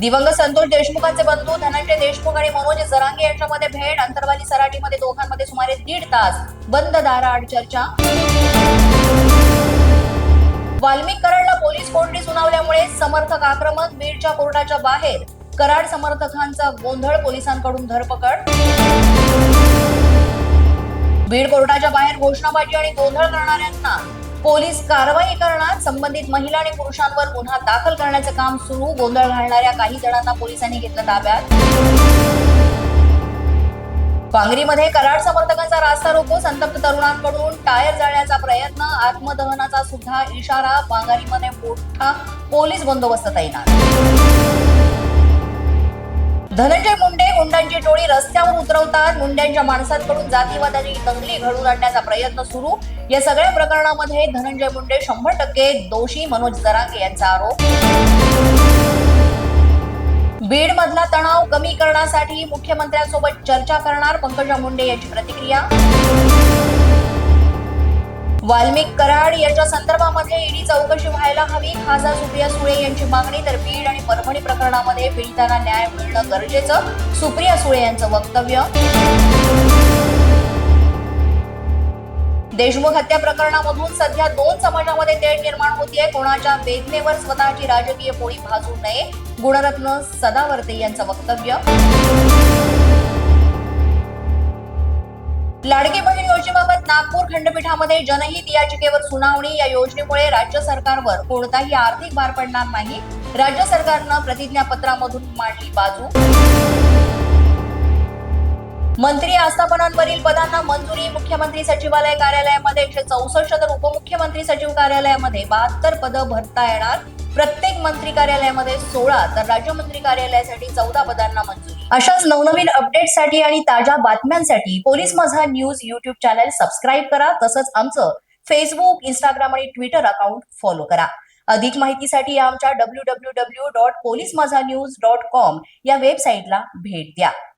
दिवंगत संतोष देशमुखांचे बंधू धनंजय देशमुख आणि मनोज जरांगे यांच्यामध्ये भेट. अंतरवाली सराटीमध्ये दोघांमध्ये सुमारे दीड तास बंद दाराआड चर्चा. वाल्मिक कराडला पोलीस कोठडी सुनावल्यामुळे समर्थक आक्रमक बीडच्या कोर्टाच्या बाहेर. कराड समर्थकांचा गोंधळ पोलिसांकडून धरपकड. बीड कोर्टाच्या बाहेर घोषणाबाजी आणि गोंधळ करणाऱ्यांना पोलीस कारवाई करणार संबंधित महिला आणि पुरुषांवर गुन्हा दाखल करण्याचं काम सुरू गोंधळ घालणाऱ्या काही जणांना पोलिसांनी घेतलं ताब्यात. पांगरीमध्ये कराड समर्थकांचा रास्ता रोको संतप्त तरुणांकडून टायर जाळण्याचा प्रयत्न आत्मदहनाचा सुद्धा इशारा पांगारीमध्ये मोठा पोलीस बंदोबस्त तैनात. धनंजय मुंडे गुंडांची टोळी रस्त्यावर उतरवतात. मुंड्यांच्या माणसांकडून जातीवादाची दंगली घडवून आणण्याचा प्रयत्न सुरू. या सगळ्या प्रकरणामध्ये धनंजय मुंडे शंभर टक्के दोषी मनोज जरांगे यांचा आरोप. बीड मधला तणाव कमी करण्यासाठी मुख्यमंत्र्यांसोबत चर्चा करणार पंकजा मुंडे यांची प्रतिक्रिया. वाल्मिक कराड यांच्या संदर्भामध्ये ईडी चौकशी व्हायला हवी. खासदार सुप्रिया सुळे यांची मागणी तर बीड आणि परभणी प्रकरणामध्ये पीडितांना न्याय मिळणं गरजेचं सुप्रिया सुळे यांचं वक्तव्य. देशमुख हत्या प्रकरणामधून सध्या दोन समाजामध्ये तेढ निर्माण होतीये. कोणाच्या वेदनेवर स्वतःची राजकीय पोळी भाजू नये. गुणरत्न सदावर्ते यांचं वक्तव्य. लाडकी बहीण योजनेबाबत नागपूर खंडपीठामध्ये जनहित याचिकेवर सुनावणी या योजनेमुळे राज्य सरकारवर कोणताही आर्थिक भार पडणार नाही. राज्य सरकारनं प्रतिज्ञापत्रामधून मांडली बाजू. मंत्री आस्थापनांवरील पदांना मंजुरी मुख्यमंत्री सचिवालय कार्यालयामध्ये एकशे चौसष्ट तर उपमुख्यमंत्री सचिव कार्यालयामध्ये बहात्तर पदं भरता येणार. प्रत्येक मंत्री कार्यालयामध्ये सोळा तर राज्यमंत्री कार्यालयासाठी चौदा पदांना मंजुरी. अशाच नवनवीन अपडेटसाठी आणि ताज्या बातम्यांसाठी police Majha news YouTube channel subscribe करा. तसंच आमचं फेसबुक इंस्टाग्राम आणि ट्विटर अकाउंट फॉलो करा. अधिक माहितीसाठी आमच्या W W W dot police Majha news dot com या वेबसाईटला भेट द्या.